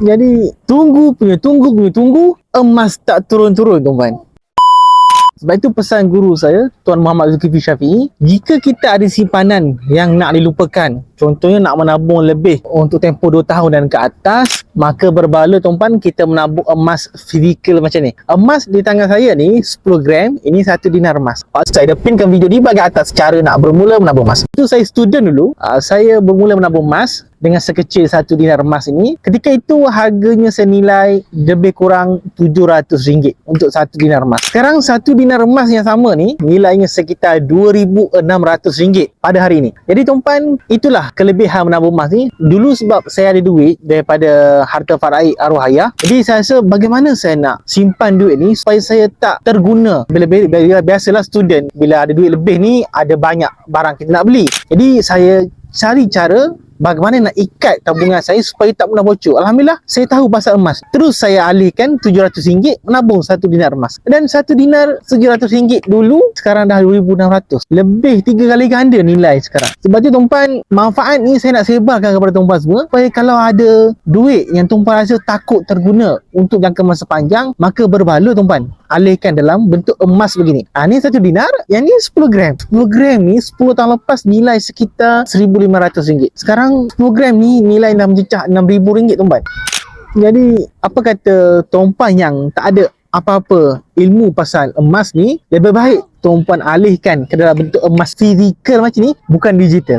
Jadi tunggu punya tunggu punya tunggu emas tak turun-turun tuan-tuan. Sebab itu pesan guru saya, Tuan Muhammad Zulkifli Syafi'i, jika kita ada simpanan yang nak dilupakan, contohnya nak menabung lebih untuk tempoh 2 tahun dan ke atas, maka berbala tuan-tuan kita menabung emas fizikal macam ni. Emas di tangan saya ni 10 gram, ini 1 dinar emas. Saya dah pinkan video di bahagian atas cara nak bermula menabung emas. Itu saya student dulu, uh, saya bermula menabung emas dengan sekecil satu dinar emas ini ketika itu harganya senilai lebih kurang RM700 untuk satu dinar emas sekarang satu dinar emas yang sama ni nilainya sekitar RM2,600 pada hari ini jadi tuan itulah kelebihan menabung emas ni dulu sebab saya ada duit daripada harta faraid arwah ayah jadi saya rasa bagaimana saya nak simpan duit ni supaya saya tak terguna. Bila, bila, bila biasalah student bila ada duit lebih ni ada banyak barang kita nak beli. Jadi saya cari cara bagaimana nak ikat tabungan saya supaya tak mudah bocor. Alhamdulillah, saya tahu pasal emas. Terus saya alihkan RM700 menabung satu dinar emas. Dan satu dinar RM700 dulu, sekarang dah RM2,600. Lebih tiga kali ganda nilai sekarang. Sebab tu tuan manfaat ni saya nak sebarkan kepada tuan semua. Supaya kalau ada duit yang tuan rasa takut terguna untuk jangka masa panjang, maka berbala tuan alihkan dalam bentuk emas begini. Ah ni satu dinar, yang ni 10 gram. 10 gram ni 10 tahun lepas nilai sekitar RM1,500. Sekarang 10 gram ni nilai dah mencecah RM6,000 tuan. Jadi apa kata tuan yang tak ada apa-apa ilmu pasal emas ni lebih baik tuan alihkan ke dalam bentuk emas fizikal macam ni bukan digital